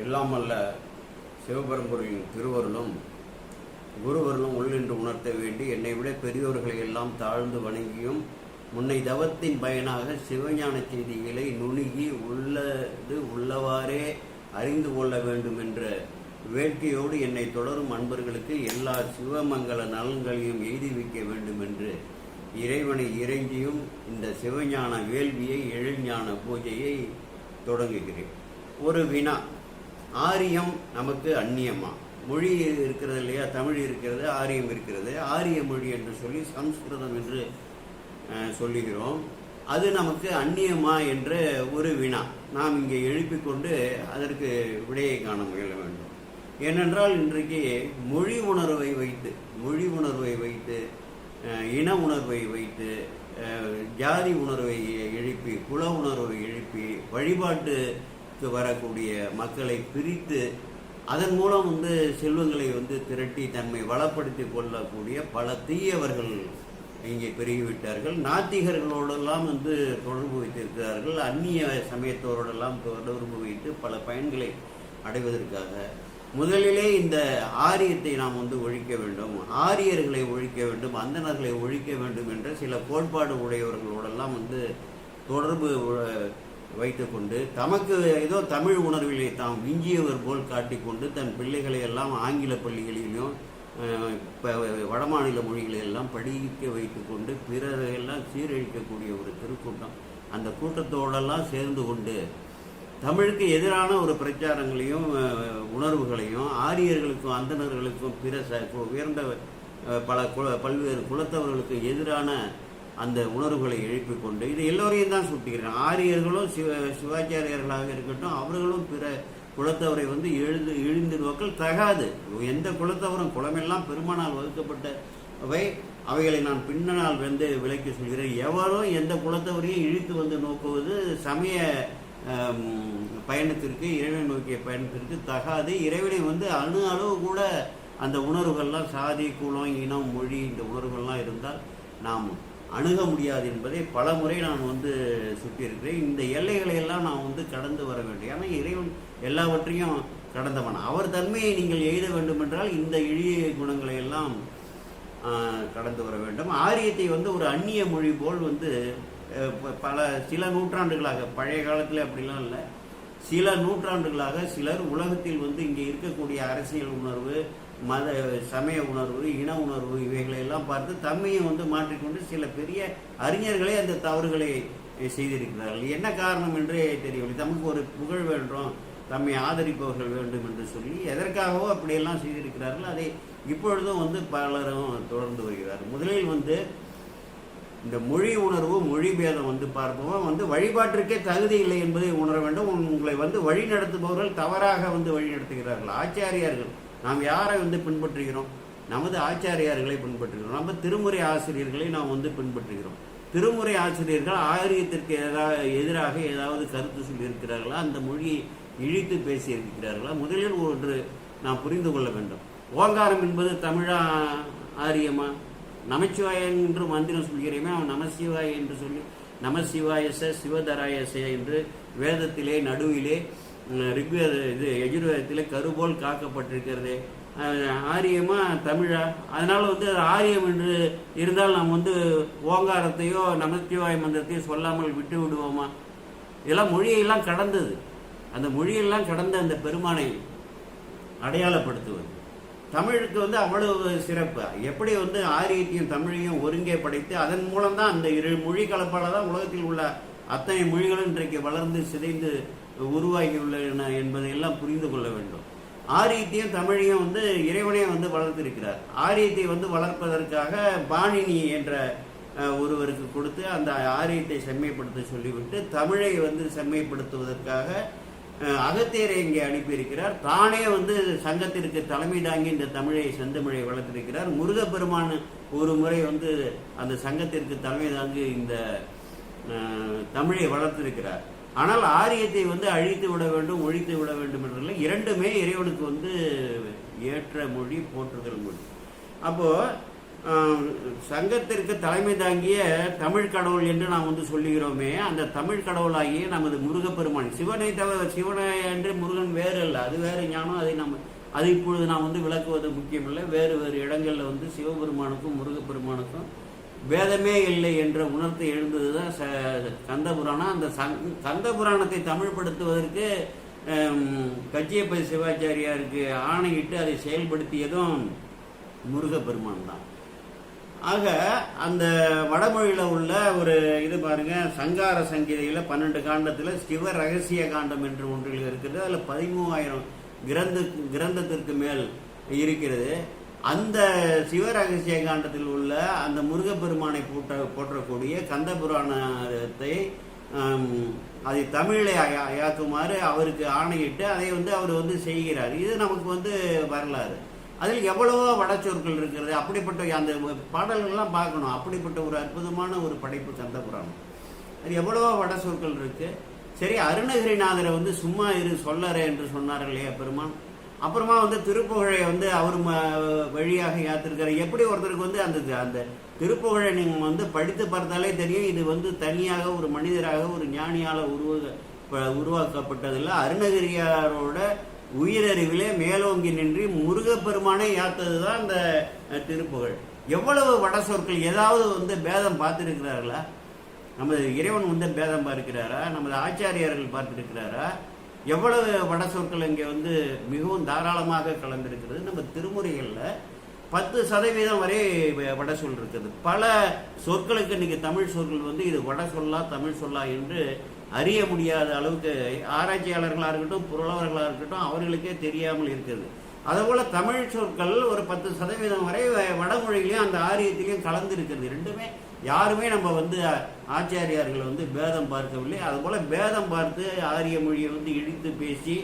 எல்லாம் அல்ல சிவபரம்பொருளின் திருவருளும் குருவருளும் உள்ளென்று உணர்த்த வேண்டி என்னை விட பெரியோர்களை எல்லாம் தாழ்ந்து வணங்கியும் முன்னை தவத்தின் பயனாக சிவஞான செய்திகளை நுணுகி உள்ளது உள்ளவாறே அறிந்து கொள்ள வேண்டும் என்ற வேட்கையோடு என்னை தொடரும் அன்பர்களுக்கு எல்லா சிவமங்கல நலன்களையும் எய்தி வைக்க வேண்டும் என்று இறைவனை இறைஞ்சியும் இந்த சிவஞான வேள்வியை எழில்ஞான பூஜையை தொடங்குகிறேன். ஒரு வினா ஆரியம் நமக்கு அந்நியமா? மொழி இருக்கிறது இல்லையா? தமிழ் இருக்கிறது ஆரியம் இருக்கிறது. ஆரிய மொழி என்று சொல்லி சம்ஸ்கிருதம் என்று சொல்லுகிறோம். அது நமக்கு அந்நியமா என்ற ஒரு வினா. நாம் இங்கே எழுப்பி கொண்டு அதற்கு விடையை காண முயல வேண்டும். ஏனென்றால் இன்றைக்கு மொழி உணர்வை வைத்து மொழி உணர்வை வைத்து இன உணர்வை வைத்து ஜாதி உணர்வை எழுப்பி குல உணர்வை எழுப்பி வழிபாட்டு வழிபாட்டுக்கு வரக்கூடிய மக்களை பிரித்து அதன் மூலம் வந்து செல்வங்களை வந்து திரட்டி தன்மை வளப்படுத்தி கொள்ளக்கூடிய பல தீயவர்கள் இங்கே பெருகிவிட்டார்கள். நாத்திகர்களோடெல்லாம் வந்து தொடர்பு வைத்திருக்கிறார்கள். அந்நிய சமயத்தோரோடெல்லாம் தொடர்பு வைத்து பல பயன்களை அடைவதற்காக. முதலிலே இந்த ஆரியத்தை நாம் வந்து ஒழிக்க வேண்டும். ஆரியர்களை ஒழிக்க வேண்டும் அந்தணர்களை ஒழிக்க வேண்டும் என்ற சில கோட்பாடு உடையவர்களோடெல்லாம் வந்து தொடர்பு வைத்துக்கொண்டு தமக்கு ஏதோ தமிழ் உணர்விலே தாம் விஞ்சியவர் போல் காட்டிக்கொண்டு தன் பிள்ளைகளை எல்லாம் ஆங்கில பள்ளிகளிலும் இப்போ வடமாநில மொழிகளை எல்லாம் படிக்க வைத்துக்கொண்டு பிறரையெல்லாம் சீரழிக்கக்கூடிய ஒரு திருக்கூட்டம். அந்த கூட்டத்தோடெல்லாம் சேர்ந்து கொண்டு தமிழுக்கு எதிரான ஒரு பிரச்சாரங்களையும் உணர்வுகளையும் ஆரியர்களுக்கும் அந்தணர்களுக்கும் பிற ச- உயர்ந்த பல குல பல்வேறு குலத்தவர்களுக்கு எதிரான அந்த உணர்வுகளை எழுப்பிக் கொண்டு இது எல்லோரையும் தான் சுட்டுகிறேன் ஆரியர்களும் சிவ சிவாச்சாரியர்களாக இருக்கட்டும் அவர்களும் பிற குலத்தவரை வந்து எழுந்து இழிந்து தகாது. எந்த குலத்தவரும் குலமெல்லாம் பெருமானால் வகுக்கப்பட்டவை. அவைகளை நான் பின்னனால் வந்து விளக்கி சொல்கிறேன். எவரும் எந்த குலத்தவரையும் இழுத்து வந்து நோக்குவது சமய பயணத்திற்கு இறைவனை நோக்கிய பயணத்திற்கு தகாது. இறைவனை வந்து அணு அளவு கூட அந்த உணர்வுகள்லாம் சாதி குலம் இனம் மொழி இந்த உணர்வுகள்லாம் இருந்தால் நாம் அணுக முடியாது என்பதை பல முறை நான் வந்து சுட்டியிருக்கிறேன். இந்த எல்லைகளை எல்லாம் நான் வந்து கடந்து வர வேண்டும். ஏன்னா இறைவன் எல்லாவற்றையும் கடந்தவன். அவர் தன்மையை நீங்கள் எழுத வேண்டும் என்றால் இந்த எளிய குணங்களை எல்லாம் கடந்து வர வேண்டும். ஆரியத்தை வந்து ஒரு அந்நிய மொழி போல் வந்து ப- பல சில நூற்றாண்டுகளாக பழைய காலத்தில் அப்படிலாம் இல்லை. சில நூற்றாண்டுகளாக சிலர் உலகத்தில் வந்து இங்கே இருக்கக்கூடிய அரசியல் உணர்வு மத சமய உணர்வு இன உணர்வு இவைகளை எல்லாம் பார்த்து தம்மையை வந்து மாற்றிக்கொண்டு சில பெரிய அறிஞர்களே அந்த தவறுகளை செய்திருக்கிறார்கள். என்ன காரணம் என்றே தெரியவில்லை. தமக்கு ஒரு புகழ் வேண்டும் தம்மை ஆதரிப்பவர்கள் வேண்டும் என்று சொல்லி எதற்காகவோ அப்படியெல்லாம் செய்திருக்கிறார்கள். அதை இப்பொழுதும் வந்து பலரும் தொடர்ந்து வருகிறார்கள். முதலில் வந்து இந்த மொழி உணர்வு மொழி பேதம் வந்து பார்ப்போம் வந்து வழிபாட்டிற்கே தகுதி இல்லை என்பதை உணர வேண்டும். உங்களை வந்து வழி நடத்துபவர்கள் தவறாக வந்து வழி நடத்துகிறார்கள். ஆச்சாரியார்கள் நாம் யாரை வந்து பின்பற்றுகிறோம்? நமது ஆச்சாரியார்களை பின்பற்றுகிறோம். நம்ம திருமுறை ஆசிரியர்களை நாம் வந்து பின்பற்றுகிறோம். திருமுறை ஆசிரியர்கள் ஆரியத்திற்கு எதிராக எதிராக ஏதாவது கருத்து சொல்லியிருக்கிறார்களா? அந்த மொழியை இழித்து பேசியிருக்கிறார்களா? முதலில் ஒன்று நாம் புரிந்து கொள்ள வேண்டும். ஓங்காரம் என்பது தமிழா ஆரியமா? நமச்சிவாய என்று மந்திரம் சொல்கிறேமே அவன் நமசிவாய என்று சொல்லி நமசிவாயச சிவதராயச என்று வேதத்திலே நடுவிலே ரிக்வேத இது எஜுர்வேதத்திலே கருபோல் காக்கப்பட்டிருக்கிறது. ஆரியமா தமிழா? அதனால வந்து அது ஆரியம் என்று இருந்தால் நாம் வந்து ஓங்காரத்தையோ நமச்சிவாய மந்திரத்தையோ சொல்லாமல் விட்டு விடுவோமா? இதெல்லாம் மொழியெல்லாம் கடந்தது. அந்த மொழியெல்லாம் கடந்த அந்த பெருமானை அடையாளப்படுத்துவது. தமிழுக்கு வந்து அவ்வளவு சிறப்பு. எப்படி வந்து ஆரியத்தையும் தமிழையும் ஒருங்கே படைத்து அதன் மூலம் தான் அந்த இரு மொழி கலப்பால தான் உலகத்தில் உள்ள அத்தனை மொழிகளும் இன்றைக்கு வளர்ந்து சிதைந்து உருவாகியுள்ளன என்பதை எல்லாம் புரிந்து கொள்ள வேண்டும். ஆரியத்தையும் தமிழையும் வந்து இறைவனே வந்து வளர்த்திருக்கிறார். ஆரியத்தை வந்து வளர்ப்பதற்காக பாணினி என்ற ஒருவருக்கு கொடுத்து அந்த ஆரியத்தை செம்மைப்படுத்த சொல்லிவிட்டு தமிழை வந்து செம்மைப்படுத்துவதற்காக அகத்தியரை இங்கே அனுப்பியிருக்கிறார். தானே வந்து சங்கத்திற்கு தலைமை தாங்கி இந்த தமிழை செந்தமிழை வளர்த்திருக்கிறார். முருகப்பெருமான் ஒரு முறை வந்து அந்த சங்கத்திற்கு தலைமை தாங்கி இந்த தமிழை வளர்த்திருக்கிறார். ஆனால் ஆரியத்தை வந்து அழித்து விட வேண்டும் ஒழித்து விட வேண்டும் என்றில்லை இரண்டுமே இறைவனுக்கு வந்து ஏற்ற மொழி போற்றுதல் மொழி. அப்போது சங்கத்திற்கு தலைமை தாங்கிய தமிழ் கடவுள் என்று நாம் வந்து சொல்லுகிறோமே அந்த தமிழ் கடவுளாகிய நமது முருகப்பெருமான். சிவனை தவிர சிவனை என்று முருகன் வேறு இல்லை அது வேறு ஞானம் அதை நம்ம அது இப்பொழுது நாம் வந்து விளக்குவது முக்கியமில்லை. வேறு வேறு இடங்களில் வந்து சிவபெருமானுக்கும் முருகப்பெருமானுக்கும் வேதமே இல்லை என்ற உணர்த்து எழுந்ததுதான் ச கந்த புராணம் அந்த சங் கந்த புராணத்தை தமிழ்படுத்துவதற்கு ஹம், சிவாச்சாரியாருக்கு ஆணையிட்டு அதை செயல்படுத்தியதும் முருகப்பெருமான் தான். ஆக அந்த வடமொழியில் உள்ள ஒரு இது பாருங்க சங்கார சங்கீதையில் பன்னெண்டு காண்டத்தில் சிவ ரகசிய காண்டம் என்று ஒன்றில் இருக்கிறது அதில் பதிமூவாயிரம் கிரந்த கிரந்தத்திற்கு மேல் இருக்கிறது. அந்த சிவ ரகசிய காண்டத்தில் உள்ள அந்த முருகப்பெருமானை போற்ற போற்றக்கூடிய கந்த புராணத்தை அதை தமிழை அயா- அயாக்குமாறு அவருக்கு ஆணையிட்டு அதை வந்து அவர் வந்து செய்கிறார். இது நமக்கு வந்து வரலாறு. அதில் எவ்வளவோ வடச்சொற்கள் இருக்கிறது. அப்படிப்பட்ட அந்த பாடல்கள்லாம் பார்க்கணும். அப்படிப்பட்ட ஒரு அற்புதமான ஒரு படைப்பு கந்த புராணம். அது எவ்வளவோ வட சொற்கள் இருக்கு. சரி அருணகிரிநாதரை வந்து சும்மா இரு சொல்லறே என்று சொன்னார் இல்லையா பெருமான் அப்புறமா வந்து திருப்புகழை வந்து அவர் வழியாக யாத்திருக்காரு எப்படி ஒருத்தருக்கு வந்து அந்த அந்த திருப்புகழை நீங்கள் வந்து படித்து பார்த்தாலே தெரியும். இது வந்து தனியாக ஒரு மனிதராக ஒரு ஞானியால் உருவ ப- உருவாக்கப்பட்டதில்லை. அருணகிரியாரோட உயிரறிவிலே மேலோங்கி நின்று முருகப்பெருமானை யாத்தது தான் அந்த திருப்புகழ். எவ்வளவு வட சொற்கள் ஏதாவது வந்து பேதம் பார்த்துருக்கிறார்களா? நமது இறைவன் வந்து பேதம் பார்க்கிறாரா? நமது ஆச்சாரியார்கள் பார்த்துருக்கிறாரா? எவ்வளவு வட சொற்கள் இங்கே வந்து மிகவும் தாராளமாக கலந்திருக்கிறது. நம்ம திருமுறைகளில் பத்து சதவீதம் வரை வ- வட சொல் இருக்குது. பல சொற்களுக்கு இன்னைக்கு தமிழ் சொற்கள் வந்து இது வட சொல்லா தமிழ் சொல்லா என்று அறிய முடியாத அளவுக்கு ஆராய்ச்சியாளர்களாக இருக்கட்டும் புரளவர்களாக இருக்கட்டும் அவர்களுக்கே தெரியாமல் இருக்கிறது அதுபோல தமிழ் சொற்கள் ஒரு பத்து சதவீதம் வரை வ- வடமொழியிலையும் அந்த ஆரியத்திலையும் கலந்து இருக்கிறது ரெண்டுமே யாருமே நம்ம வந்து ஆச்சாரியார்களை வந்து பேதம் பார்க்கவில்லை. அதுபோல் பேதம் பார்த்து ஆரிய மொழியை வந்து இழித்து பேசி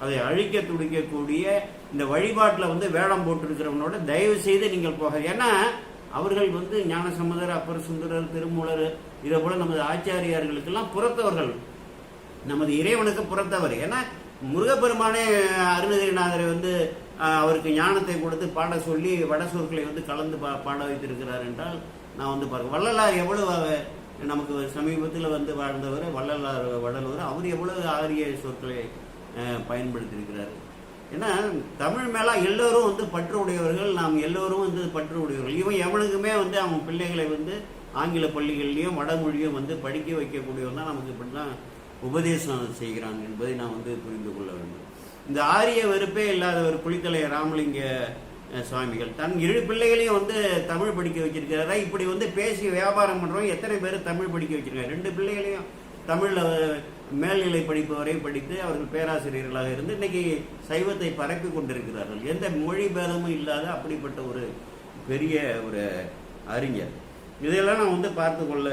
அதை அழிக்க துடிக்கக்கூடிய இந்த வழிபாட்டில் வந்து வேடம் போட்டிருக்கிறவனோட தயவு செய்து நீங்கள் போக. ஏன்னா அவர்கள் வந்து ஞானசமுதர் அப்பர் சுந்தரர் திருமூலர் இதை போல நமது ஆச்சாரியார்களுக்கெல்லாம் புறத்தவர்கள். நமது இறைவனுக்கு புறத்தவர். ஏன்னா முருகப்பெருமானே அருணகிரிநாதரை வந்து அவருக்கு ஞானத்தை கொடுத்து பாட சொல்லி வட சொற்களை வந்து கலந்து பா பாட வைத்திருக்கிறார் என்றால் நான் வந்து பார்க்க வள்ளலார் எவ்வளவு நமக்கு சமீபத்தில் வந்து வாழ்ந்தவர் வள்ளலார் வடலூர் அவர் எவ்வளவு ஆரிய சொற்களை பயன்படுத்தியிருக்கிறார். ஏன்னா தமிழ் மேலே எல்லோரும் வந்து பற்று உடையவர்கள் நாம் எல்லோரும் வந்து பற்று உடையவர்கள். இவன் எவனுக்குமே வந்து அவன் பிள்ளைகளை வந்து ஆங்கில பள்ளிகள்லையும் வடமொழியும் வந்து படிக்க வைக்கக்கூடியவன் தான் நமக்கு இப்படிலாம் உபதேசம் செய்கிறான் என்பதை நான் வந்து புரிந்து கொள்ள வேண்டும். இந்த ஆரிய வெறுப்பே இல்லாதவர் குளித்தலை ராமலிங்க சுவாமிகள் தன் இரு பிள்ளைகளையும் வந்து தமிழ் படிக்க வச்சிருக்கிறாரா? இப்படி வந்து பேசி வியாபாரம் பண்ணுறோம் எத்தனை பேர் தமிழ் படிக்க வச்சிருக்காங்க? ரெண்டு பிள்ளைகளையும் தமிழில் மேல்நிலை படிப்பு வரை படித்து அவர்கள் பேராசிரியர்களாக இருந்து இன்னைக்கு சைவத்தை பரப்பி கொண்டிருக்கிறார்கள். எந்த மொழி பேதமும் இல்லாத அப்படிப்பட்ட ஒரு பெரிய ஒரு அறிஞர். இதையெல்லாம் நான் வந்து பார்த்து கொள்ள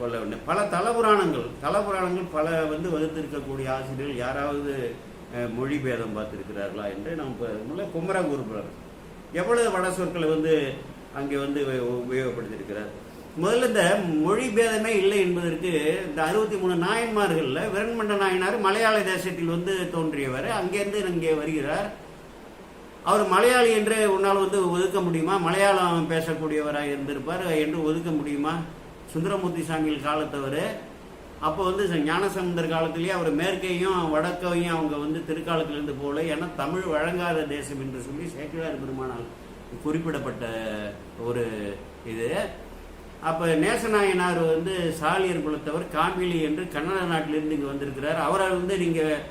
கொள்ள வேண்டும் பல தலபுராணங்கள் தலபுராணங்கள் பல வந்து வகுத்திருக்கக்கூடிய ஆசிரியர்கள் யாராவது மொழி பேதம் பார்த்துருக்கிறார்களா என்று நாம் இப்போ முல்ல குமரகுருபுரர் எவ்வளவு வட சொற்களை வந்து அங்கே வந்து உபயோகப்படுத்தியிருக்கிறார். முதல்ல இந்த மொழி பேதமே இல்லை என்பதற்கு இந்த அறுபத்தி மூணு நாயன்மார்களில் விரண்மண்ட நாயனார் மலையாள தேசத்தில் வந்து தோன்றியவர். அங்கேருந்து இங்கே வருகிறார். அவர் மலையாளி என்று உன்னால் வந்து ஒதுக்க முடியுமா? மலையாளம் பேசக்கூடியவராக இருந்திருப்பார். என்று ஒதுக்க முடியுமா? சுந்தரமூர்த்தி சாமியில் காலத்தவர். அப்போ வந்து ஞானசமுந்தர் காலத்திலேயே அவர் மேற்கையும் வடக்கையும் அவங்க வந்து திருக்காலத்திலிருந்து போகல ஏன்னா தமிழ் வழங்காத தேசம் என்று சொல்லி சேக்கிழார் பெருமானால் குறிப்பிடப்பட்ட ஒரு இது. அப்போ நேசநாயனார் வந்து சாலியர் குலத்தவர் காம்பிலி என்று கன்னட நாட்டிலிருந்து இங்கே வந்திருக்கிறார். அவரை வந்து நீங்கள்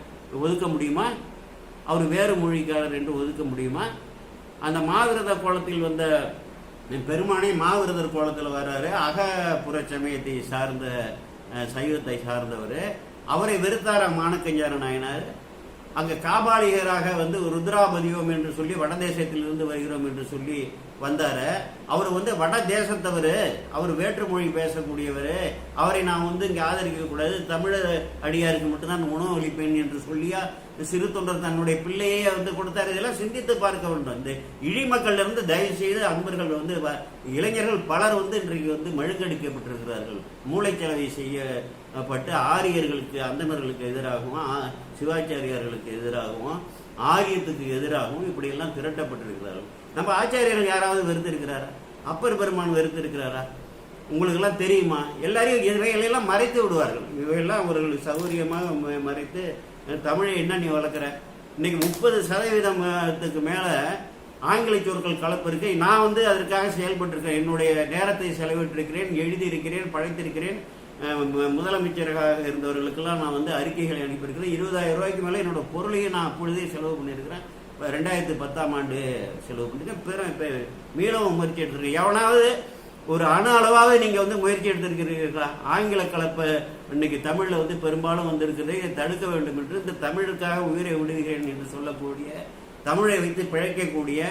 ஒதுக்க முடியுமா? அவர் வேறு மொழிக்காரர் என்று ஒதுக்க முடியுமா? அந்த மாவிரத கோலத்தில் வந்த பெருமானே மாவிரதர் கோலத்தில் வர்றாரு. அகப்புற சமயத்தை சார்ந்த சைவத்தை சார்ந்தவர். அவரை வெறுத்தார மானக்கஞ்சார நாயனார்? அங்கே காபாலிகராக வந்து ருத்ராபதியோம் என்று சொல்லி வடதேசத்திலிருந்து வருகிறோம் என்று சொல்லி வந்தார். அவர் வந்து வட தேசத்தவர். அவர் வேற்று மொழி பேசக்கூடியவர். அவரை நான் வந்து இங்கே ஆதரிக்கக்கூடாது தமிழர் அடியாருக்கு மட்டும்தான் உணவு அளிப்பேன் என்று சொல்லியா சிறு தொண்டர் தன்னுடைய பிள்ளையே வந்து கொடுத்தார். இதெல்லாம் சிந்தித்து பார்க்க வேண்டும். இந்த இழிமக்கள்ல இருந்து தயவு செய்து அன்பர்கள் வந்து வ- இளைஞர்கள் பலர் வந்து இன்றைக்கு வந்து மழுங்கடிக்கப்பட்டிருக்கிறார்கள் மூளைச்சலவை செய்யப்பட்டு ஆரியர்களுக்கு அந்தமர்களுக்கு எதிராகவும் சிவாச்சாரியார்களுக்கு எதிராகவும் ஆரியத்துக்கு எதிராகவும் இப்படியெல்லாம் திரட்டப்பட்டிருக்கிறார்கள். நம்ம ஆச்சாரியர்கள் யாராவது வெறுத்திருக்கிறாரா? அப்பர் பெருமான் வெறுத்திருக்கிறாரா? உங்களுக்கெல்லாம் தெரியுமா? எல்லாரையும் இவைகளெல்லாம் மறைத்து விடுவார்கள். இவையெல்லாம் அவர்கள் சௌகரியமாக மறைத்து தமிழை என்ன நீ வளர்க்குற? இன்னைக்கு முப்பது சதவீதத்துக்கு மேலே ஆங்கில சொற்கள் கலப்பு இருக்கு நான் வந்து அதற்காக செயல்பட்டிருக்கேன். என்னுடைய நேரத்தை செலவிட்டிருக்கிறேன் எழுதியிருக்கிறேன் படைத்திருக்கிறேன். முதலமைச்சராக இருந்தவர்களுக்கெல்லாம் நான் வந்து அறிக்கைகளை அனுப்பியிருக்கிறேன். இருபதாயிரம் ரூபாய்க்கு மேலே என்னோட பொருளையும் நான் அப்பொழுதே செலவு பண்ணியிருக்கிறேன். இப்போ ரெண்டாயிரத்தி பத்தாம் ஆண்டு செலவு பண்ணியிருக்கேன் பிற இப்போ மீளவும் முயற்சி எடுத்துருக்கு எவனாவது ஒரு அணு அளவாவது நீங்கள் வந்து முயற்சி எடுத்திருக்கிறீர்களா? ஆங்கில கலப்பை இன்னைக்கு தமிழில் வந்து பெரும்பாலும் வந்திருக்கிறது இதை தடுக்க வேண்டும் என்று இந்த தமிழுக்காக உயிரை விடுகிறேன் என்று சொல்லக்கூடிய தமிழை வைத்து பிழைக்கக்கூடிய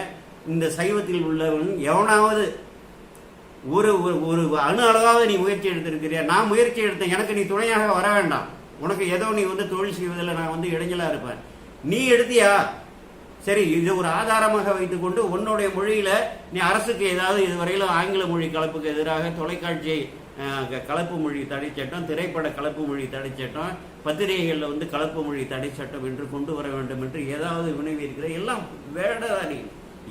இந்த சைவத்தில் உள்ளவன் எவனாவது ஒரு ஒரு- ஒரு அணு அளவாவது நீ முயற்சி எடுத்திருக்கிறியா? நான் முயற்சி எடுத்தேன். எனக்கு நீ துணையாக வர வேண்டாம். உனக்கு ஏதோ நீ வந்து தொழில் செய்வதில் நான் வந்து இடைஞ்சலாக இருப்பேன். நீ எடுத்தியா? சரி இது ஒரு ஆதாரமாக வைத்துக்கொண்டு உன்னுடைய மொழியில நீ அரசுக்கு ஏதாவது இதுவரையிலும் ஆங்கில மொழி கலப்புக்கு எதிராக தொலைக்காட்சி க- கலப்பு மொழி தடை சட்டம் திரைப்பட கலப்பு மொழி தடை சட்டம் பத்திரிகைகளில் வந்து கலப்பு மொழி தடை சட்டம் என்று கொண்டு வர வேண்டும் என்று ஏதாவது வினைவி இருக்கிற எல்லாம் வேடதாரி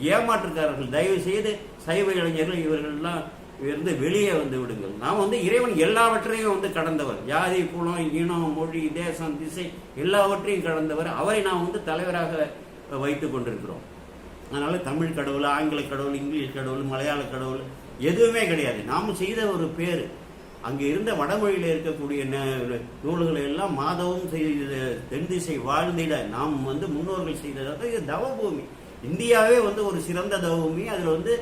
ஏமாற்றுக்காரர்கள் தயவு செய்து சைவ இளைஞர்கள் இவர்கள்லாம் இருந்து வெளியே வந்து விடுங்கள். நாம் வந்து இறைவன் எல்லாவற்றையும் வந்து கடந்தவர். ஜாதி குலம் இனம் மொழி தேசம் திசை எல்லாவற்றையும் கடந்தவர். அவரை நாம் வந்து தலைவராக வைத்து கொண்டிருக்கிறோம். அதனால் தமிழ் கடவுள் ஆங்கில கடவுள் இங்கிலீஷ் கடவுள் மலையாள கடவுள் எதுவுமே கிடையாது. நாம் செய்த ஒரு பேர். அங்கே இருந்த வடமொழியில் இருக்கக்கூடிய நூல்களை எல்லாம் மாதவும் செய்த தென் வாழ்ந்திட நாம் வந்து முன்னோர்கள் செய்ததாக இது தவபூமி. இந்தியாவே வந்து ஒரு சிறந்த தவபூமி. அதில் வந்து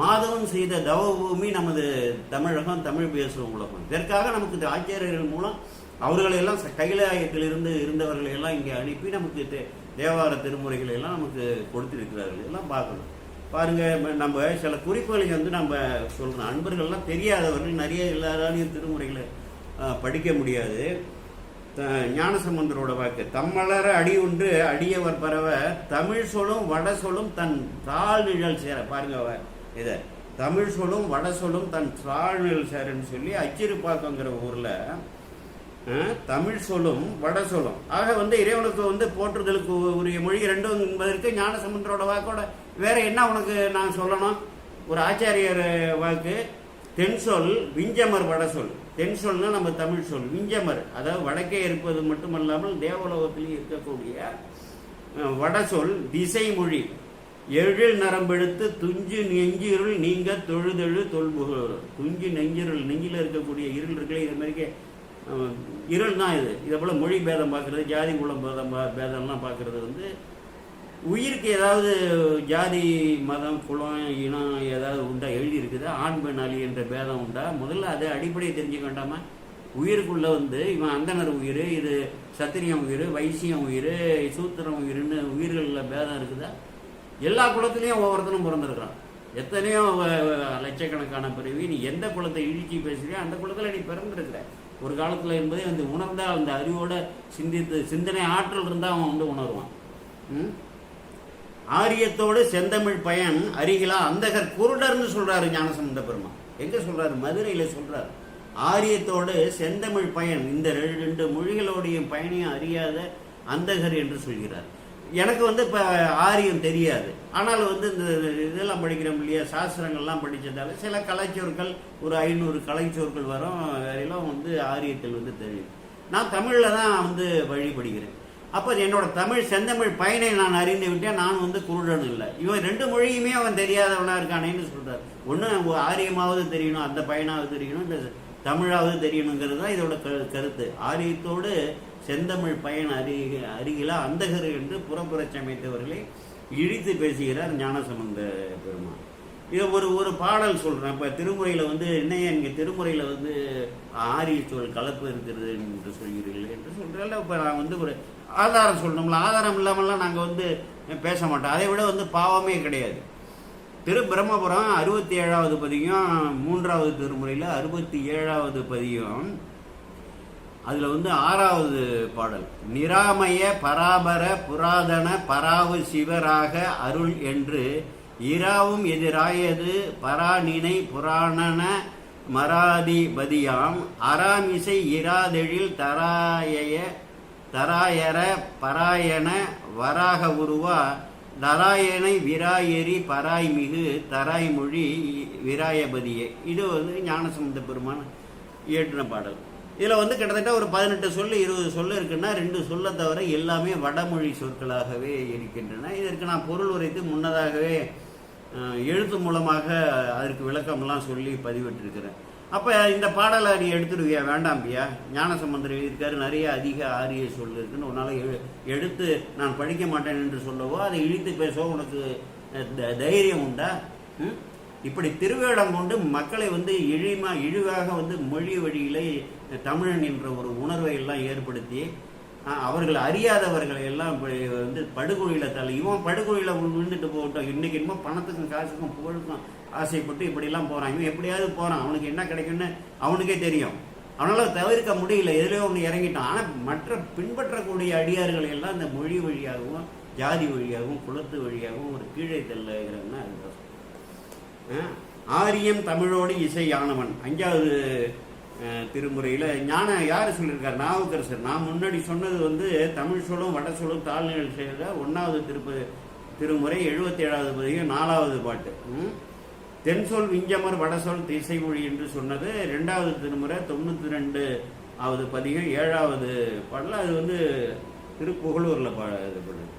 மாதவம் செய்த தவபூமி நமது தமிழகம் தமிழ் பேசும் உலகம். இதற்காக நமக்கு இந்த ஆச்சாரியர்கள் மூலம் அவர்களை எல்லாம் கைலாயத்திலிருந்து இருந்தவர்களை எல்லாம் இங்கே அனுப்பி நமக்கு தேவார திருமுறைகளை எல்லாம் நமக்கு கொடுத்துருக்கிறார்கள். எல்லாம் பார்க்கணும். பாருங்கள் நம்ம சில குறிப்புகளை வந்து நம்ம சொல்லணும் அன்பர்கள்லாம் தெரியாதவர்கள் நிறைய எல்லாராலையும் திருமுறைகளை படிக்க முடியாது. த- ஞானசம்பந்தரோட வாக்கு தம்மலர அடி ஒன்று அடியவர் பரவ தமிழ் சொல்லும் வட சொல்லும் தன் தாழ்நிழல் சேர. பாருங்க இதை தமிழ் சொல்லும் வட சொல்லும் தன் தாழ்நிழல் சேரன்னு சொல்லி அச்சிறுப்பாக்கங்கிற ஊரில் தமிழ் சொல்லும் வட சொல்லும். ஆக வந்து இறைவனுக்கு வந்து போற்றுதலுக்கு உரிய மொழி ரெண்டும் என்பதற்கு ஞானசமுத்திரோட வாக்கோட வேற என்ன உனக்கு நான் சொல்லணும்? ஒரு ஆச்சாரியர் வாக்கு. தென் சொல் விஞ்சமர் வட சொல். தென் சொல்னா நம்ம தமிழ் சொல். விஞ்சமர். அதாவது வடக்கே இருப்பது மட்டுமல்லாமல் தேவலோகத்திலையும் இருக்கக்கூடிய வட சொல் திசை மொழி. எழில் நரம்பெடுத்து துஞ்சு நெஞ்சிருள் நீங்க தொழுதெழு தொல்புகழ். துஞ்சு நெஞ்சிருள் நெஞ்சில் இருக்கக்கூடிய இருள் இருக்குல்ல இது மாதிரி இருள் தான் இது. இதை போல் மொழி பேதம் பார்க்குறது ஜாதி குலம் பேதம் பேதம்லாம் பார்க்கறது வந்து உயிருக்கு ஏதாவது ஜாதி மதம் குலம் இனம் ஏதாவது உண்டா எழுதி ஆண் பெண் அலி என்ற பேதம் உண்டா? முதல்ல அதை அடிப்படையை தெரிஞ்சுக்க வேண்டாமா? உயிருக்குள்ளே வந்து இவன் அந்தனர் உயிர் இது சத்திரியம் உயிர் வைசியம் உயிர் சூத்திரம் உயிர்னு உயிர்களில் பேதம் இருக்குதா? எல்லா குலத்துலேயும் ஒவ்வொருத்தனும் பிறந்திருக்கிறான். எத்தனையோ லட்சக்கணக்கான பிறவி நீ எந்த குலத்தை இழுச்சி பேசுறியோ அந்த குலத்தில் நீ பிறந்திருக்கிற. ஒரு காலத்தில் என்பதை வந்து உணர்ந்தா அந்த அறிவோட சிந்தித்து சிந்தனை ஆற்றல் இருந்தால் அவன் வந்து உணருவான். ம்? ஆரியத்தோடு செந்தமிழ் பயன் அருகிலா அந்தகர் குருடர்னு சொல்றாரு ஞானசம்பந்த பெருமான். எங்க சொல்றாரு? மதுரையில் சொல்றாரு. ஆரியத்தோடு செந்தமிழ் பயன் இந்த ரெண்டு மொழிகளோடைய பயனையும் அறியாத அந்தகர் என்று சொல்கிறார். எனக்கு வந்து இப்போ ஆரியம் தெரியாது. ஆனால் வந்து இந்த இதெல்லாம் படிக்கிறோம் இல்லையா? சாஸ்திரங்கள்லாம் படிச்சதால சில கலைச்சொற்கள் ஒரு ஐநூறு கலைச்சொற்கள் வரும். எல்லாம் வந்து ஆரியத்தில் வந்து தெரியும். நான் தமிழில் தான் வந்து வழிபடுகிறேன் அப்போ என்னோட தமிழ் செந்தமிழ் பயனை நான் அறிந்து விட்டேன். நான் வந்து குருடன் இல்லை. இவன் ரெண்டு மொழியுமே அவன் தெரியாதவனாக இருக்கானேன்னு சொல்கிறார் ஒன்று ஆரியமாவது தெரியணும் அந்த பயனாவது தெரியணும் இந்த தமிழாவது தெரியணுங்கிறது தான் இதோட கருத்து. ஆரியத்தோடு செந்தமிழ் பயன் அருகில் அருகில அந்தகர் என்று புறப்புறச் சமைத்தவர்களை இழித்து பேசுகிறார் ஞானசம்பந்த பெருமான். இது ஒரு ஒரு பாடல் சொல்கிறேன் இப்போ திருமுறையில் வந்து என்னைய இங்கே திருமுறையில் வந்து ஆரிய சொல் கலப்பு இருக்கிறது என்று சொல்கிறீர்கள் என்று சொல்கிறேன் இப்போ நான் வந்து ஒரு ஆதாரம் சொல்லணும்ல. ஆதாரம் இல்லாமல்லாம் நாங்கள் வந்து பேச மாட்டோம். அதை விட வந்து பாவமே கிடையாது. திரு பிரம்மபுரம் அறுபத்தி ஏழாவது பதியம் மூன்றாவது திருமுறையில் அறுபத்தி ஏழாவது பதியம் அதில் வந்து ஆறாவது பாடல். நிராமய பராபர புராதன பராவு சிவராக அருள் என்று இராவும் எதிராயது பராநினை புராணன மராதிபதியாம். அராமிசை இராதெழில் தராயய தராயர பராயண வராக உருவா. நராயணை விராயரி பராய்மிகு தராய்மொழி விராயபதியே. இது வந்து ஞானசம்பந்த பெருமான் இயற்றின பாடல். இதில் வந்து கிட்டத்தட்ட ஒரு பதினெட்டு சொல் இருபது சொல் இருக்குன்னா ரெண்டு சொல்ல தவிர எல்லாமே வடமொழி சொற்களாகவே இருக்கின்றன. இதற்கு நான் பொருள் உரைத்து முன்னதாகவே எழுத்து மூலமாக அதற்கு விளக்கம்லாம் சொல்லி பதிவிட்டிருக்கிறேன். அப்போ இந்த பாடலை நீ எடுத்துடுவியா வேண்டாம்பியா ஞானசம்பந்தர் எழுதியிருக்காரு. நிறைய அதிக ஆரிய சொல் இருக்குன்னு உன்னால் எழு எடுத்து நான் படிக்க மாட்டேன் என்று சொல்லவோ அதை இழித்து பேசவோ உனக்கு த- தைரியம் உண்டா? இப்படி திருவேடம் கொண்டு மக்களை வந்து இழிமா இழிவாக வந்து மொழி வழியிலே தமிழன் என்ற ஒரு உணர்வை எல்லாம் ஏற்படுத்தி அவர்கள் அறியாதவர்களை எல்லாம் வந்து படுகொழியில் தள்ளி இவன் படுகொழியில் விழுந்துட்டு போகட்டும் இன்னைக்கு என்னமோ பணத்துக்கும் காசுக்கும் புகழுக்கும் ஆசைப்பட்டு இப்படிலாம் போகிறான் இவன் எப்படியாவது போகிறான் அவனுக்கு என்ன கிடைக்கும்னு அவனுக்கே தெரியும். அவனால் தவிர்க்க முடியல. எதுலயோ ஒன்று இறங்கிட்டான். ஆனால் மற்ற பின்பற்றக்கூடிய அடியார்களை எல்லாம் இந்த மொழி வழியாகவும் ஜாதி வழியாகவும் குலத்து வழியாகவும் ஒரு கீழே தள்ளுகிறாங்கன்னா அதுதான் ஆரியம் தமிழோடு இசை யானவன் அஞ்சாவது திருமுறையில் ஞான யார் சொல்லியிருக்கார்? நாவுக்கரசர். நான் முன்னாடி சொன்னது வந்து தமிழ் சொல்லும் வட சொல்லும் தாழ்நிலை செய்த ஒன்றாவது திருப்பு திருமுறை எழுபத்தி ஏழாவது பதிகம் நாலாவது பாட்டு. தென்சொல் விஞ்சமர் வடசொல் திசைமொழி என்று சொன்னது. ரெண்டாவது திருமுறை தொண்ணூற்றி ரெண்டு ஆவது பதிகம் ஏழாவது பாடல். அது வந்து திருப்புகழூரில் பா இது பண்ணுது.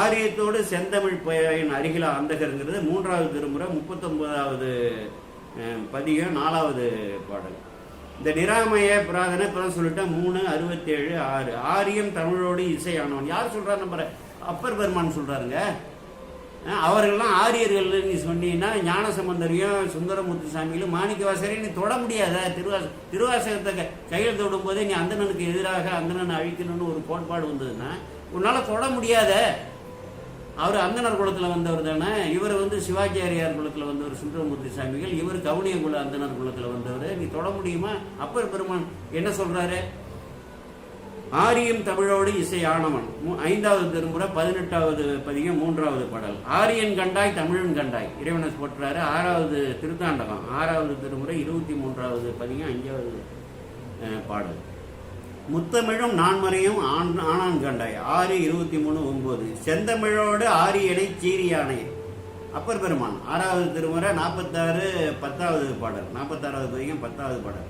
ஆரியத்தோடு செந்தமிழ் பயன் அருகில அந்தகருங்கிறது. மூன்றாவது திருமுறை முப்பத்தொன்பதாவது பதிகம் நாலாவது பாடல். இந்த நிராமய புராதன இப்பதான் சொல்லிட்டேன் மூணு அறுபத்தேழு ஆறு. ஆரியம் தமிழோடு இசையானவன். யார் சொல்கிறார் நம்ம அப்பர் பெருமான் சொல்கிறாருங்க அவர்கள்லாம் ஆரியர்கள் நீ சொன்னீங்கன்னா ஞானசம்பந்தரையும் சுந்தரமூர்த்தி சாமியிலும் மாணிக்க வாசரையும் நீ தொட முடியாத? திருவாச திருவாசகத்தை க- கையில் தொடும் போதே நீ அந்தணனுக்கு எதிராக அந்தணனை அழிக்கணும்னு ஒரு கோட்பாடு வந்ததுன்னா உன்னால் தொட முடியாத அவர் அந்தனர் குலத்தில் வந்தவர் தானே. இவர் வந்து சிவாச்சாரியார் குலத்தில் வந்தவர் சுந்தரமூர்த்தி சாமிகள். இவர் கவுனியகுல அந்தனர் குலத்தில் வந்தவர். நீ தொட முடியுமா? அப்பர் பெருமான் என்ன சொல்றாரு? ஆரியம் தமிழோடு இசை ஆணவன் ஐந்தாவது திருமுறை பதினெட்டாவது பதிகம் மூன்றாவது பாடல். ஆரியன் கண்டாய் தமிழன் கண்டாய். இறைவனை போட்டுறாரு ஆறாவது திருத்தாண்டகம். ஆறாவது திருமுறை இருபத்தி மூன்றாவது பதிகம் அஞ்சாவது பாடல். முத்தமிழும் நான்மறையும் ஆண் ஆணான் கண்டாய். ஆறு இருபத்தி மூணு ஒன்பது. செந்தமிழோடு ஆரியனை சீரியானை அப்பர் பெருமான் ஆறாவது திருமுறை நாற்பத்தாறு பத்தாவது பாடல். நாற்பத்தாறாவது பதிகம் பத்தாவது பாடல்.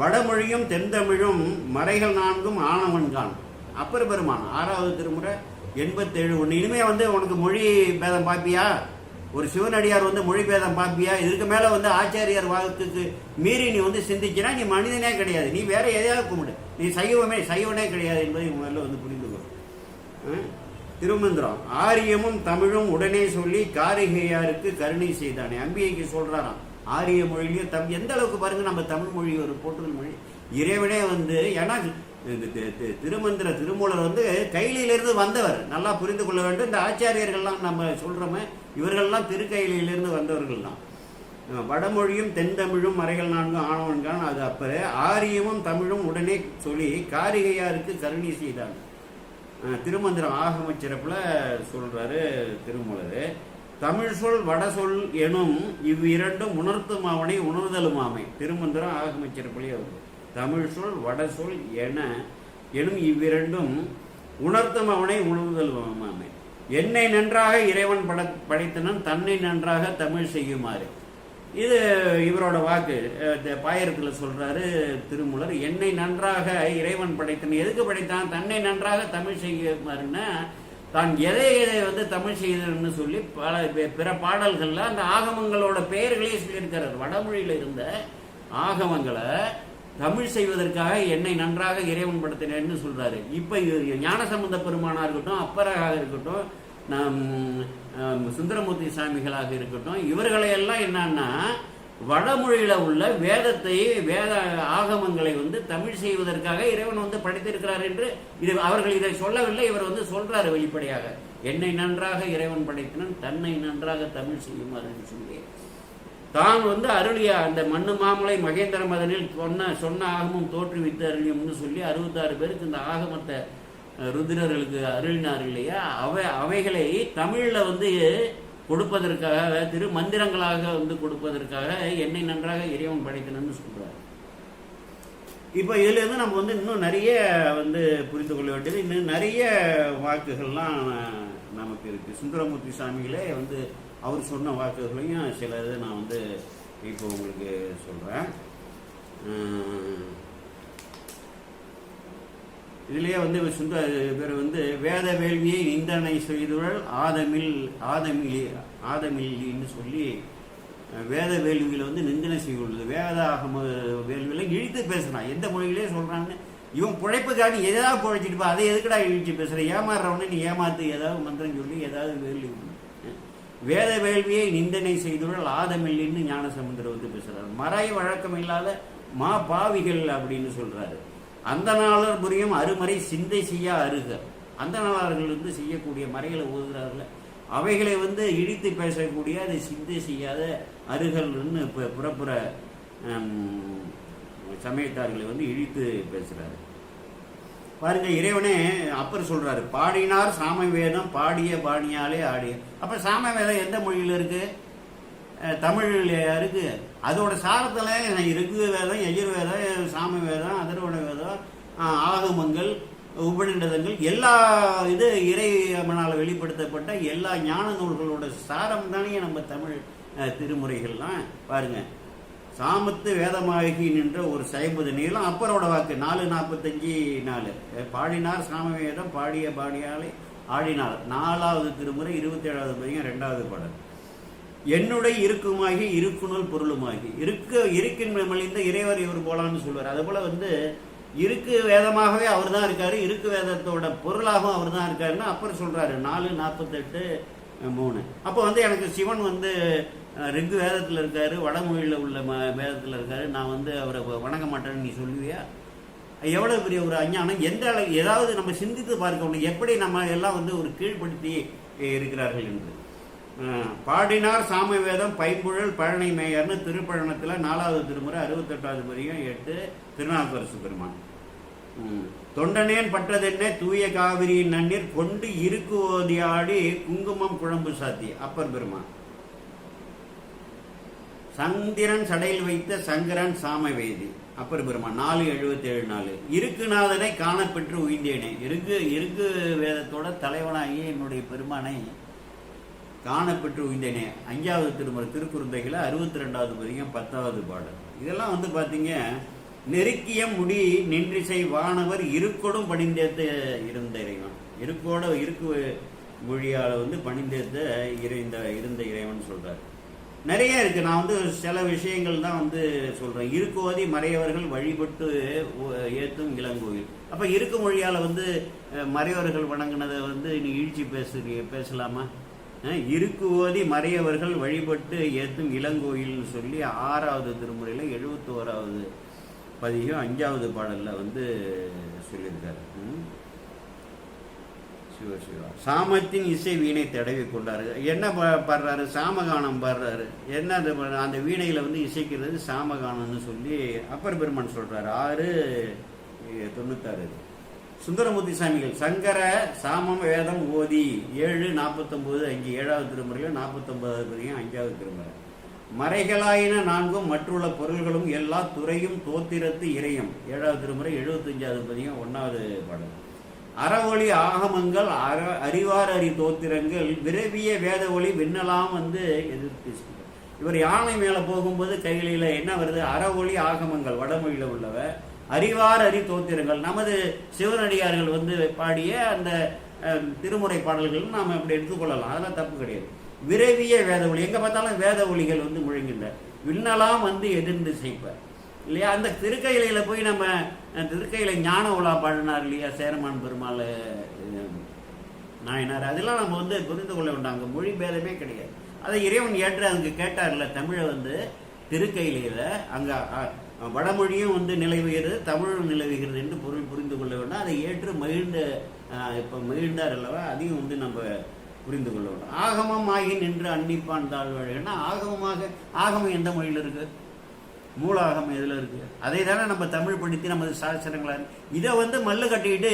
வடமொழியும் தென்தமிழும் மறைகள் நான்கும் ஆணவன்கான் அப்பர் பெருமான் ஆறாவது திருமுறை எண்பத்தேழு. ஒன்று இனிமே வந்து உனக்கு மொழி பேதம் பார்ப்பியா ஒரு சிவனடியார் வந்து மொழி பேதம் பார்ப்பியா இதுக்கு மேலே வந்து ஆச்சாரியார் வாக்குக்கு மீறி நீ வந்து சிந்திச்சினா நீ மனிதனே கிடையாது. நீ வேற எதையாவது கும்பிடு. நீ சைவமே சைவனே கிடையாது என்பதை முதல்ல வந்து புரிந்துக்கோ திருமந்திரம். ஆரியமும் தமிழும் உடனே சொல்லி காரிகையாருக்கு கருணை செய்தானே. அம்பிகைக்கு சொல்கிறாராம் ஆரிய மொழியிலையும் தம் எந்த அளவுக்கு பாருங்க நம்ம தமிழ் மொழி ஒரு போட்டுதல் மொழி. இறைவனே வந்து ஏன்னா திருமந்திர திருமூலர் வந்து கைலியிலிருந்து வந்தவர். நல்லா புரிந்து கொள்ள வேண்டும். இந்த ஆச்சாரியர்கள்லாம் நம்ம சொல்கிறோமே இவர்கள்லாம் திருக்கையிலிருந்து வந்தவர்கள் தான் வடமொழியும் தென்தமிழும் மறைகள் நான்கும் ஆனவன்கான் அது அப்போ ஆரியமும் தமிழும் உடனே சொல்லி காரிகையாருக்கு கருணி செய்தான். திருமந்திரம் ஆகம சிறப்பில் சொல்கிறாரு திருமூலர். தமிழ் சொல் வட சொல் எனும் இவ்விரண்டும் உணர்த்தும் அவனை உணர்தலுமாமை. திருமந்திரம் ஆகம சிறப்புலேயே வருது தமிழ் சொல் வட சொல் என எனும் இவ்விரண்டும் உணர்த்தும் அவனை உணர்தலுமாமை என்னை நன்றாக இறைவன் பட படைத்தனன் தன்னை நன்றாக தமிழ் செய்யுமாறு. இது இவரோட வாக்கு. அஹ், சொல்கிறாரு சொல்றாரு திருமூலர் என்னை நன்றாக இறைவன் படைத்தன் எதுக்கு படைத்தான்? தன்னை நன்றாக தமிழ் செய்யுமாறுன்னா தான் எதை எதை வந்து தமிழ் செய்தன்னு சொல்லி பல பிற பாடல்களில் அந்த ஆகமங்களோட பெயர்களையும் சொல்லியிருக்கிறார். வடமொழியில் இருந்த ஆகமங்களை தமிழ் செய்வதற்காக என்னை நன்றாக இறைவன் படுத்தினேன்னு சொல்கிறாரு இப்போ ஞான ஞானசம்பந்த பெருமானாக இருக்கட்டும் அப்பராக இருக்கட்டும் நம் சுந்தரமூர்த்தி சாமிகளாக இருக்கட்டும் இவர்களையெல்லாம் என்னன்னா வடமொழியில் உள்ள வேதத்தை வேத ஆகமங்களை வந்து தமிழ் செய்வதற்காக இறைவன் வந்து படைத்திருக்கிறார் என்று இது அவர்கள் இதை சொல்லவில்லை இவர் வந்து சொல்றாரு வெளிப்படையாக. என்னை நன்றாக இறைவன் படைத்தினன் தன்னை நன்றாக தமிழ் செய்யுமாறு சொல்லி. தான் வந்து அருளிய அந்த மண்ணு மாமலை மகேந்திர மதனில் சொன்ன சொன்ன ஆகமும் தோற்றுவித்து அருளியம்னு சொல்லி அறுபத்தாறு பேருக்கு இந்த ஆகமத்தை ருதிரர்களுக்கு அருளினார் இல்லையா? அவை அவைகளை தமிழில் வந்து கொடுப்பதற்காக திரு மந்திரங்களாக வந்து கொடுப்பதற்காக என்னை நன்றாக இறைவன் படைத்தனன்னு சொல்கிறார் இப்போ இதுலேருந்து நம்ம வந்து இன்னும் நிறைய வந்து புரிந்து கொள்ள வேண்டியது. இன்னும் நிறைய வாக்குகள்லாம் நமக்கு இருக்குது சுந்தரமூர்த்தி சாமிகளே வந்து அவர் சொன்ன வாக்குகளையும் சில இதை நான் வந்து இப்போ உங்களுக்கு சொல்கிறேன் இதுலேயே வந்து சுந்த இவர் வந்து வேத வேள்வியை நிந்தனை செய்துவள் ஆதமில் ஆதமிலி ஆதமில்லின்னு சொல்லி வேத வேள்வியில் வந்து நிந்தனை செய்துள்ளது. வேதாகம வேள்வியில் இழுத்து பேசுகிறான் எந்த மொழியிலே சொல்கிறான்னு இவன் பிழைப்புக்காண்டி எதாவது பிழைச்சிட்டு அதை எதுக்குடா இழிச்சு பேசுகிறேன் ஏமாறுறவனே நீ ஏமாத்து ஏதாவது மந்திரம் சொல்லி ஏதாவது வேள்வி வேத வேள்வியை நிந்தனை செய்துள்ள ஆதமில்லின்னு ஞானசமுந்தர் வந்து பேசுறாரு. மறை வழக்கம் இல்லாத மா பாவிகள் அப்படின்னு சொல்றாரு. அந்த நாளர் புரியும் அருமறை சிந்தை செய்ய அருக. அந்த நாளர்கள் வந்து செய்யக்கூடிய மறைகளை ஓதுகிறார்கள் அவைகளை வந்து இழித்து பேசக்கூடிய அதை சிந்தை செய்யாத அருகல்னு இப்போ புறப்புற சமயத்தார்களை வந்து இழித்து பேசுறாரு. பாருங்க இறைவனே அப்பர் சொல்றாரு பாடினார் சாம வேதம் பாடிய பாணியாலே ஆடிய. அப்ப சாம வேதம் எந்த மொழியில இருக்கு? அஹ் தமிழ்ல இருக்கு. அதோட சாரத்துல இருக்கு வேதம் எஜுர் வேதம் சாம வேதம் அதர்வண வேதம் ஆகமங்கள் உபநிடதங்கள் எல்லா இது இறைவனால் வெளிப்படுத்தப்பட்ட எல்லா ஞான நூல்களோட சாரம் தானே நம்ம தமிழ் திருமுறைகள்லாம். பாருங்க சாமத்து வேதமாகி நின்ற ஒரு சைம்பது நீளம் அப்பரோட வாக்கு நாலு நாற்பத்தஞ்சு நாலு. பாடினார் சாம வேதம் பாடிய பாடியாலே ஆடினார். நாலாவது திருமுறை இருபத்தி ஏழாவது பதிகம் ரெண்டாவது பாடல். என்னுடைய இருக்குமாகி இருக்குனுள் பொருளுமாகி. இருக்க இருக்கின்ற மலிந்த இறைவர் இவர் போலான்னு சொல்லுவார். அதுபோல் வந்து இருக்கு வேதமாகவே அவர் தான் இருக்காரு இருக்கு வேதத்தோட பொருளாகவும் அவர் தான் இருக்காருன்னு அப்புறம் சொல்றாரு. நாலு நாற்பத்தெட்டு மூணு. அப்போ வந்து எனக்கு சிவன் வந்து அஹ், ரிக்கு வேதத்தில் இருக்காரு வடமொழியில் உள்ள ம வேதத்தில் இருக்காரு. நான் வந்து அவரை வணங்க மாட்டேன்னு நீ சொல்லுவியா? எவ்வளோ பெரிய ஒரு அஞ்ஞானம். எந்த அளவு ஏதாவது நம்ம சிந்தித்து பார்க்கணும். எப்படி நம்ம எல்லாம் வந்து ஒரு கீழ்ப்படுத்தி இருக்கிறார்கள் என்று. பாடினார் சாம வேதம் பைம்புழல் பழனி மேயர்னு திருப்பழனத்தில் நாலாவது திருமுறை அறுபத்தெட்டாவது வரையும் எட்டு திருநாவுக்கரசு பெருமான். தொண்டனேன் பட்டதென்ன? தூய காவிரியின் நன்னீர் கொண்டு இருக்கு ஓதியாடி குங்குமம் குழம்பு சாத்தி. அப்பர் பெருமான். சந்திரன் சடையில் வைத்த சங்கரன் சாமவேதி அப்பர் பெருமான் நாலு எழுபத்தி ஏழு நாலு இருக்குநாதனை காணப்பெற்று உயிந்தேனே. இருக்கு இருக்கு வேதத்தோட தலைவனாகிய என்னுடைய பெருமானை காணப்பெற்று உயிந்தேனே. அஞ்சாவது திருமுறை திருக்குறுந்தைகளை அறுபத்தி ரெண்டாவது பதிகம் பத்தாவது பாடல். இதெல்லாம் வந்து பார்த்தீங்க நெருக்கிய முடி நின்றிசை வானவர் இருக்கோடும் பணிந்தேத்த இருந்த இறைவன். இருக்கோட இருக்கு மொழியால் வந்து பணிந்தேத்த இறைந்த இருந்த இறைவன் சொல்றாரு. நிறைய இருக்கு. நான் வந்து சில விஷயங்கள் தான் வந்து சொல்றேன். இருக்கோதி மறையவர்கள் வழிபட்டு ஏற்றும் இளங்கோயில் அப்ப இருக்கு மொழியால வந்து மறையவர்கள் வணங்கினதை வந்து நீ இழிச்சி பேசுறீ பேசலாமா? அஹ், மறையவர்கள் வழிபட்டு ஏற்றும் இளங்கோயில்னு சொல்லி ஆறாவது திருமுறையில் எழுபத்தோராவது பதிகம் அஞ்சாவது பாடலில் வந்து சொல்லியிருக்காரு. சிவா சிவ சிவா. சாமத்தின் இசை வீணை தடவி கொண்டாரு என்ன பா- பாடுறாரு? சாமகானம் பாடுறாரு. என்ன அது அந்த வீணையில் வந்து இசைக்கிறது சாமகானம்னு சொல்லி அப்பர் பெருமான் சொல்கிறாரு ஆறு தொண்ணூத்தாறு. சுந்தரமூர்த்தி சாமிகள் சங்கர சாமம் வேதம் ஓதி ஏழு நாற்பத்தொம்போது அஞ்சு ஏழாவது திருமுறையில் நாற்பத்தொம்போதாவது பதிகம் அஞ்சாவது திருமுறை. மறைகளாயின நான்கும் மற்றுள்ள பொருள்களும் எல்லா துறையும் தோத்திரத்து இறையும். ஏழாவது திருமுறை எழுபத்தஞ்சாவது பதிகம் ஒன்றாவது பாடல். அறவொளி ஆகமங்கள் அற அறிவார் அறி தோத்திரங்கள் விரவிய வேத ஒளி விண்ணலாம் வந்து எதிர்த்து இவர் யானை மேலே போகும்போது கைகளில் என்ன வருது? அறவொளி ஆகமங்கள் வடமொழியில் உள்ளவ. அறிவார் அறி தோத்திரங்கள். நமது சிவனடியார்கள் வந்து பாடிய அந்த திருமுறை பாடல்களும் நாம் அப்படி எடுத்துக்கொள்ளலாம். அதெல்லாம் தப்பு கிடையாது. விரவிய வேத ஒளி. எங்கே பார்த்தாலும் வேத ஒளிகள் வந்து முழங்கின்ற. விண்ணலாம் வந்து எதிர்ந்து செய்ப்ப இல்லையா? அந்த திருக்கையிலையில் போய் நம்ம திருக்கையில ஞான உலா பாடினார் இல்லையா? சேரமான் பெருமாள் நாயனார். அதெல்லாம் நம்ம வந்து புரிந்து கொள்ள வேண்டாம். அங்கே மொழி பேதமே கிடையாது. அதை இறைவன் ஏற்று அங்கே கேட்டார்ல தமிழை வந்து திருக்கையிலையில் அங்கே வடமொழியும் வந்து நிலவுகிறது தமிழும் நிலவுகிறது என்று பொருள் புரிந்து கொள்ள வேண்டாம். அதை ஏற்று மகிழ்ந்த இப்போ மகிழ்ந்தார் அல்லவா? அதையும் வந்து நம்ம புரிந்து கொள்ள வேண்டும் ஆகமம் ஆகி நின்று அன்னிப்பான் தாழ்வழகன்னா ஆகமமாக ஆகமம் எந்த மொழியில் இருக்கு? மூலாகம் எதில் இருக்கு? அதை தானே நம்ம தமிழ் படித்து நமது சாஸ்திரங்களா இதை வந்து மல்லு கட்டிக்கிட்டு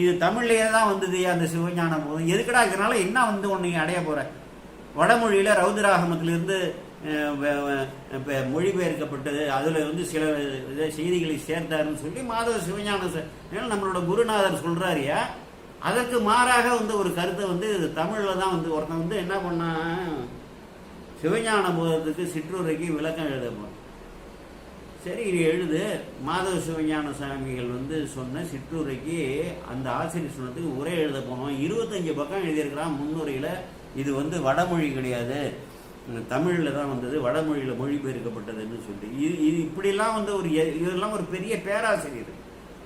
இது தமிழ்லேயே தான் வந்தது அந்த சிவஞானம் போதும் எதுக்கடா இதனால என்ன வந்து உன்னை அடைய போற? வடமொழியில் ரௌதிராகமத்திலிருந்து மொழிபெயர்க்கப்பட்டது. அதில் வந்து சில இதை செய்திகளை சேர்த்தாருன்னு சொல்லி மாதவ சிவஞான நம்மளோட குருநாதர் சொல்கிறாரியா அதற்கு மாறாக வந்து ஒரு கருத்தை வந்து தமிழில் தான் வந்து ஒருத்தன் வந்து என்ன பண்ணான்? சிவஞான போதத்துக்கு சிற்றுரைக்கு விளக்கம் எழுதப்போம் சரி இது எழுது. மாதவ சிவஞான சாமிகள் வந்து சொன்ன சிற்றுரைக்கு அந்த ஆசிரியர் சொன்னதுக்கு உரை எழுத போனோம். இருபத்தஞ்சு பக்கம் எழுதியிருக்கிறான் முன்னுரையில். இது வந்து வடமொழி கிடையாது. தமிழில் தான் வந்தது. வடமொழியில் மொழிபெயர்க்கப்பட்டதுன்னு சொல்லி. இது இது இப்படிலாம் வந்து ஒரு எ- இதெல்லாம் ஒரு பெரிய பேராசிரியர்.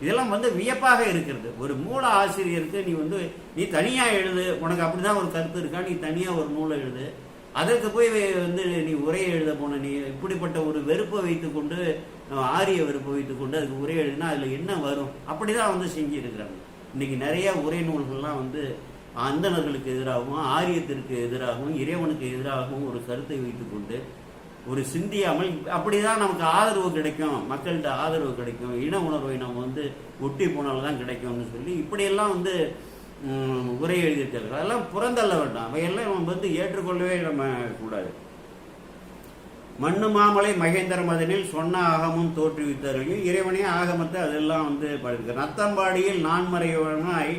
இதெல்லாம் வந்து வியப்பாக இருக்கிறது. ஒரு மூல ஆசிரியருக்கு நீ வந்து நீ தனியாக எழுது உனக்கு அப்படிதான் ஒரு கருத்து இருக்கா? நீ தனியாக ஒரு நூலை எழுது. அதற்கு போய் வந்து நீ உரையை எழுத போன நீ இப்படிப்பட்ட ஒரு வெறுப்பை வைத்துக்கொண்டு ஆரிய வெறுப்பை வைத்துக்கொண்டு அதுக்கு உரை எழுதினா அதில் என்ன வரும்? அப்படிதான் வந்து செஞ்சிருக்கிறாங்க. இன்னைக்கு நிறைய உரை நூல்கள்லாம் வந்து அந்தணர்களுக்கு எதிராகவும் ஆரியத்திற்கு எதிராகவும் இறைவனுக்கு எதிராகவும் ஒரு கருத்தை வைத்துக்கொண்டு ஒரு சிந்தியாமல் அப்படிதான் நமக்கு ஆதரவு கிடைக்கும். மக்கள்கிட்ட ஆதரவு கிடைக்கும். இன உணர்வை நம்ம வந்து ஒட்டி போனால்தான் தான் கிடைக்கும்னு சொல்லி இப்படியெல்லாம் வந்து உரை எழுதியிருக்காரு அதெல்லாம் புறந்தள்ள வேண்டாம். அவையெல்லாம் நம்ம வந்து ஏற்றுக்கொள்ளவே நம்ம கூடாது. மண்ணு மாமலை மகேந்திர மதனில் சொன்ன ஆகமும் தோற்றுவித்தார்களையும் இறைவனே ஆகமத்தை அதெல்லாம் வந்து படிக்க நத்தம்பாடியில் நான்மறைவனாய்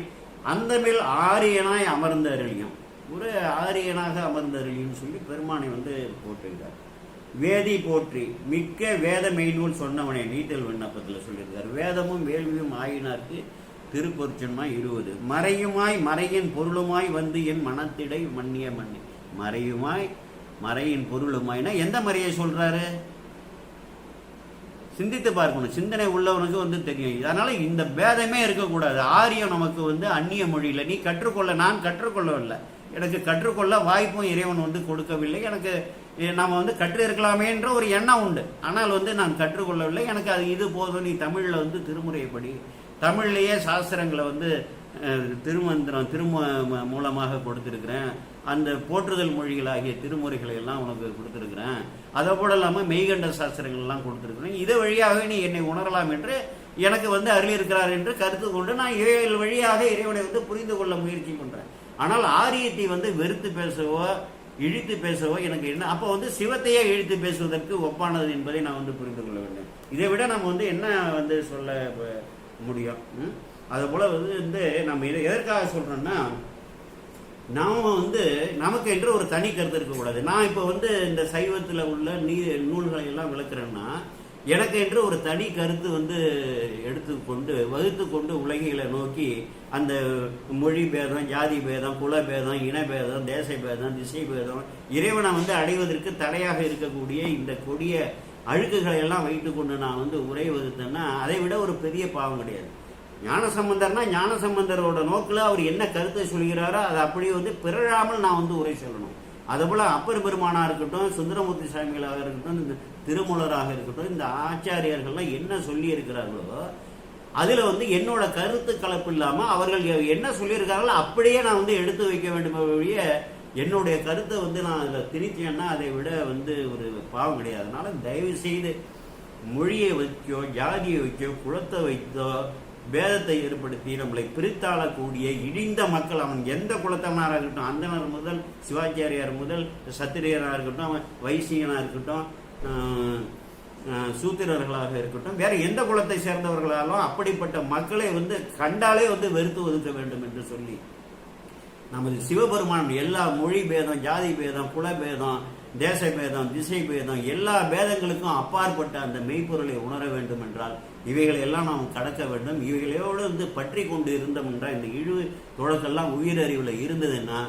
அந்தமில் ஆரியனாய் அமர்ந்த அருளியும் ஒரு ஆரியனாக அமர்ந்த அருளியும் சொல்லி பெருமானை வந்து போட்டிருக்கார் வேதி போற்றி. மிக்க வேத மெய்நூல் சொன்னவனே நீட்டல் விண்ணப்பத்தில் சொல்லியிருக்கார். வேதமும் வேள்வியும் ஆயினார்க்கு திருப்பொருச்சன்மாய் இருபது. மறையுமாய் மறையின் பொருளுமாய் வந்து என் மனத்திடை மன்னிய மன்னி. மறையுமாய் மறையின் பொருளுமாய்னா எந்த மறையை சொல்றாரு? சிந்தித்து பார்க்கணும். சிந்தனை உள்ளவனுக்கு வந்து தெரியும். அதனால இந்த பேதமே இருக்கக்கூடாது. ஆரியம் நமக்கு வந்து அந்நிய மொழியில் நீ கற்றுக்கொள்ள நான் கற்றுக்கொள்ளவில்லை. எனக்கு கற்றுக்கொள்ள வாய்ப்பும் இறைவன் வந்து கொடுக்கவில்லை. எனக்கு நாம் வந்து கற்றிருக்கலாமேன்ற ஒரு எண்ணம் உண்டு. ஆனால் வந்து நான் கற்றுக்கொள்ளவில்லை. எனக்கு அது இது போதும். நீ தமிழில் வந்து திருமுறைப்படி தமிழ்லேயே சாஸ்திரங்களை வந்து திருமந்திரம் திரும மூலமாக கொடுத்துருக்கிறேன். அந்த போற்றுதல் மொழிகளாகிய திருமுறைகளை எல்லாம் உனக்கு கொடுத்துருக்கிறேன். அதை போல இல்லாமல் மெய்கண்ட சாஸ்திரங்கள்லாம் கொடுத்துருக்குறேன். இது வழியாகவே நீ என்னை உணரலாம் என்று எனக்கு வந்து அருளியிருக்கிறார் என்று கருத்து கொண்டு நான் இறைவல் வழியாக இறைவனை வந்து புரிந்து கொள்ள முயற்சி பண்ணுறேன் ஆனால் ஆரியத்தை வந்து வெறுத்து பேசவோ இழித்து பேசவோ எனக்கு என்ன அப்போ வந்து சிவத்தையே இழித்து பேசுவதற்கு ஒப்பானது என்பதை நான் வந்து புரிந்து கொள்ள வேண்டும். இதை விட நம்ம வந்து என்ன வந்து சொல்ல முடியும்? ம்? அது போல வந்து வந்து நம்ம இதை எதற்காக சொல்றோம்னா நாம் வந்து நமக்கு என்று ஒரு தனி கருத்து இருக்கக்கூடாது. நான் இப்போ வந்து இந்த சைவத்தில் உள்ள நீ நூல்களை எல்லாம் விளக்குறேன்னா எனக்கு என்று ஒரு தனி கருத்து வந்து எடுத்துக்கொண்டு வகுத்து கொண்டு உலகிகளை நோக்கி அந்த மொழி பேதம் ஜாதி பேதம் குல பேதம் இன பேதம் தேச பேதம் திசை பேதம் இறைவனை வந்து அடைவதற்கு தடையாக இருக்கக்கூடிய இந்த கொடிய அழுக்குகளை எல்லாம் வைத்துக்கொண்டு நான் வந்து உரை வகுத்தேன்னா அதை விட ஒரு பெரிய பாவம் கிடையாது. ஞானசம்பந்தர்னா ஞானசம்பந்தரோட நோக்கில் அவர் என்ன கருத்தை சொல்கிறாரோ அதை அப்படியே வந்து பிறழாமல் நான் வந்து உரை சொல்லணும். அதுபோல் அப்பர் பெருமானாக இருக்கட்டும் சுந்தரமூர்த்தி சாமிகளாக இருக்கட்டும் இந்த திருமூலராக இருக்கட்டும் இந்த ஆச்சாரியர்கள்லாம் என்ன சொல்லியிருக்கிறார்களோ அதில் வந்து என்னோட கருத்து கலப்பு இல்லாமல் அவர்கள் என்ன சொல்லியிருக்காங்களோ அப்படியே நான் வந்து எடுத்து வைக்க வேண்டும் ஒழிய என்னுடைய கருத்தை வந்து நான் அதில் திணிச்சேன்னா அதை விட வந்து ஒரு பாவம் கிடையாது. அதனால் தயவு செய்து மொழியை வைக்கோ ஜாதியை வைக்கோ குலத்தை வைத்தோ பேதத்தை ஏற்படுத்தி நம்மளை பிரித்தாளக்கூடிய இழிந்த மக்கள் அவன் எந்த குலத்தவனாக இருக்கட்டும் அந்தனர் முதல் சிவாச்சாரியார் முதல் சத்திரியனாக இருக்கட்டும் அவன் வைசிகனாக இருக்கட்டும் சூத்திரர்களாக இருக்கட்டும் வேற எந்த குலத்தை சேர்ந்தவர்களாலும் அப்படிப்பட்ட மக்களை வந்து கண்டாலே வந்து வெறுத்து ஒதுக்க வேண்டும் என்று சொல்லி. நமது சிவபெருமான் எல்லா மொழி பேதம் ஜாதி பேதம் குல பேதம் தேச பேதம் திசை பேதம் எல்லா பேதங்களுக்கும் அப்பாற்பட்ட அந்த மெய்ப்பொருளை உணர வேண்டும் என்றால் இவைகளை எல்லாம் நாம் கடக்க வேண்டும். இவைகளோடு வந்து பற்றி கொண்டு இருந்தோம் என்றால் இந்த இழு தொடக்கெல்லாம் உயிரறிவில் இருந்ததுன்னா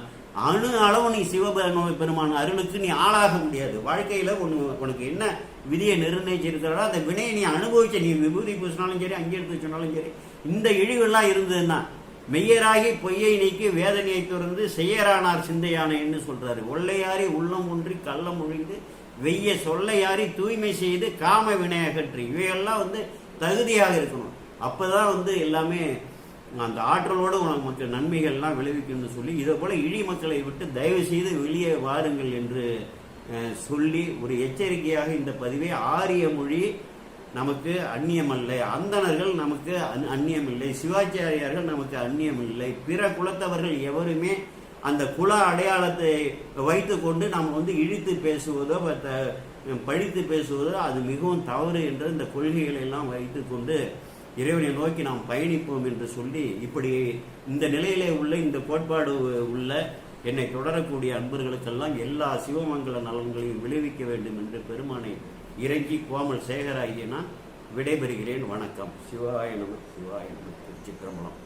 அணு அளவு நீ சிவபெரும பெருமான் அருளுக்கு நீ ஆளாக முடியாது. வாழ்க்கையில் ஒன்று உனக்கு என்ன விதியை நிர்ணயிச்சிருக்கிறாரோ அந்த வினையை நீ அனுபவிச்ச நீ விபூதி பூசினாலும் சரி அங்கே எடுத்து சொன்னாலும் சரி இந்த இழிவெல்லாம் இருந்ததுன்னா மெய்யராகி பொய்யை நீக்கி வேதனையை துறந்து செய்யரானார் சிந்தையானேன்னு சொல்றாரு. ஒள்ளையாரி உள்ளம் ஒன்றி கள்ளம் ஒழிந்து வெய்ய சொல்லையாரி தூய்மை செய்து காம வினை அகற்றி இவையெல்லாம் வந்து தகுதியாக இருக்கணும். அப்பதான் வந்து எல்லாமே அந்த ஆற்றலோடு உனக்கு நன்மைகள்லாம் விளைவிக்கும்னு சொல்லி இதை போல இழி மக்களை விட்டு தயவு செய்து வெளியே வாருங்கள் என்று சொல்லி ஒரு எச்சரிக்கையாக இந்த பதிவை ஆரிய மொழி நமக்கு அந்நியமல்ல. அந்தணர்கள் நமக்கு அந்- அந்நியமில்லை. சிவாச்சாரியார்கள் நமக்கு அந்நியமில்லை. பிற குலத்தவர்கள் எவருமே அந்த குல அடையாளத்தை வைத்துக்கொண்டு நாம் வந்து இழித்து பேசுவதோ மத்த- பழித்து பேசுவதோ அது மிகவும் தவறு என்று இந்த கொள்கைகளை எல்லாம் வைத்துக்கொண்டு இறைவனை நோக்கி நாம் பயணிப்போம் என்று சொல்லி இப்படி இந்த நிலையிலே உள்ள இந்த கோட்பாடு உள்ள என்னை தொடரக்கூடிய அன்பர்களுக்கெல்லாம் எல்லா சிவமங்கல நலன்களையும் விளைவிக்க வேண்டும் என்று பெருமானை இறங்கி கோமல் சேகராகிய நான் விடைபெறுகிறேன். வணக்கம். சிவாய நம சிவாய நம. திருச்சிற்றம்பலம்.